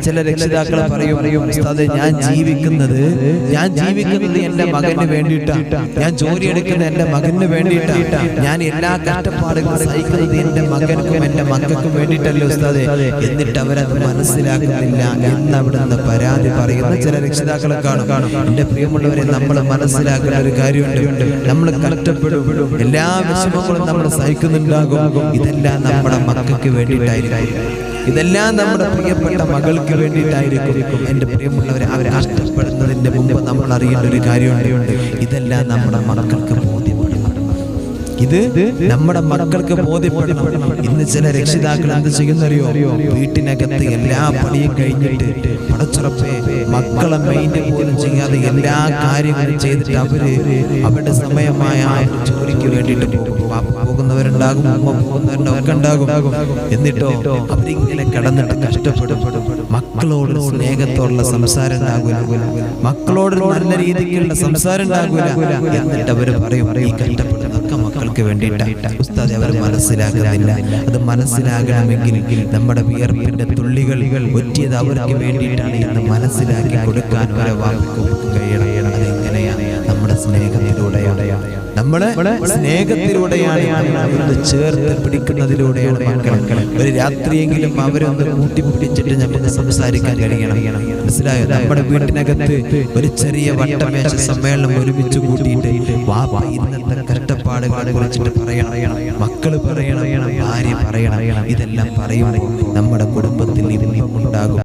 ചില രക്ഷിതാക്കൾ പറയും ഞാൻ ജീവിക്കുന്നത് ഞാൻ ജീവിക്കുന്നത് എന്റെ മകന് വേണ്ടിയിട്ടാണ് ഞാൻ ജോലി എടുക്കുന്നത് എന്റെ മകന് വേണ്ടിയിട്ടാണ് ഞാൻ എല്ലാ കഷ്ടപ്പാടുകളും സഹിക്കുന്നത് എന്റെ മകനും എന്റെ മക്കൾക്കും വേണ്ടിയിട്ടല്ലേ ഉസ്താദെ? എന്നിട്ട് അവരത് മനസ്സിലാക്കുന്നില്ല. എന്ന് അവിടുന്ന് പരാതി പറയുന്ന. ചില രക്ഷിതാക്കളെ കാണും. എന്റെ പ്രിയമുള്ളവരെ നമ്മൾ മനസ്സിലാക്കുന്ന ഒരു കാര്യമുണ്ട്. നമ്മൾ കഷ്ടപ്പെടും. എല്ലാ വിഷമങ്ങളും നമ്മൾ സഹിക്കുന്നുണ്ടാകും. ഇതെല്ലാം നമ്മുടെ മക്കൾക്ക് വേണ്ടിയിട്ടായിരിക്കും. ഇതെല്ലാം നമ്മുടെ പ്രിയപ്പെട്ട മകൾക്ക് വേണ്ടിയിട്ടായിരിക്കും എന്റെ പ്രിയമുള്ളവരെ അവരെ കഷ്ടപ്പെടുന്നതിന്റെ മുമ്പ് നമ്മൾ അറിയേണ്ട ഒരു കാര്യമുണ്ട്. ഇതെല്ലാം നമ്മുടെ മക്കൾക്ക് ബോധ്യപ്പെടണം. ഇത് നമ്മുടെ മക്കൾക്ക് ബോധ്യപ്പെടണം. ഇന്ന് ചില രക്ഷിതാക്കൾ എന്ത് ചെയ്യുന്നറിയോ? വീട്ടിനകത്ത് എല്ലാ പണിയും കഴിഞ്ഞിട്ട് പടച്ചുറപ്പേ മക്കളെ മെയിന്റെ പോലും ചെയ്യാതെ എല്ലാ കാര്യങ്ങളും ചെയ്തിട്ട് അവർ അവരുടെ സമയമായ ആ ജോലിക്ക് വേണ്ടിയിട്ട് പോകും. പാപ്പ പോകുന്നവരുണ്ടാകും ഉമ്മ പോകുന്നവരുണ്ടാകും ഒക്കെ ഉണ്ടാകും എന്നിട്ടോ അവരിങ്ങനെ കിടന്നിട്ട് കഷ്ടപ്പെടും. മക്കളോട് സ്നേഹത്തോടുള്ള സംസാരം ഉണ്ടാകൂല. മക്കളോട് നല്ല രീതിക്കുള്ള സംസാരം ഉണ്ടാകൂല. എന്നിട്ട് അവർ പറയും ഈ കഷ്ടപ്പെടുന്നൊക്കെ മക്കൾക്ക് വേണ്ടിയിട്ടാണ് ഉസ്താദ് അവർ മനസ്സിലാക്കുന്നില്ല. അത് മനസ്സിലാകണമെങ്കിൽ നമ്മുടെ വിയർപ്പിന്റെ തുള്ളികൾ ഒറ്റിയത് അവർക്ക് വേണ്ടിയിട്ടാണ് എന്ന് മനസ്സിലാക്കി കൊടുക്കാൻ ഒരു വാക്കും കഴിയണം അതെങ്ങനെയാണ് നമ്മുടെ സ്നേഹത്തിലൂടെയാണ്. നമ്മൾ സ്നേഹത്തിലൂടെയാണ് അവരൊന്ന് ചേർത്ത് പിടിക്കുന്നതിലൂടെയാണ് മക്കൾ ഒരു രാത്രിയെങ്കിലും അവരൊന്ന് കൂട്ടിപ്പിടിച്ചിട്ട് നമുക്ക് സംസാരിക്കാൻ കഴിയണം. മനസ്സിലായോ? നമ്മുടെ വീട്ടിനകത്ത് ഒരു ചെറിയ വട്ടമേശ സമ്മേളനം ഒരുമിച്ച് കൂട്ടിയിട്ട് വാപ്പ ഇന്നത്തെ കഷ്ടപ്പാടുകളെ കുറിച്ചിട്ട് പറയണം. മക്കൾ പറയണം ഭാര്യ പറയണം ഇതെല്ലാം പറയുമ്പോൾ നമ്മുടെ കുടുംബത്തിൽ ഇമ്പം ഉണ്ടാകും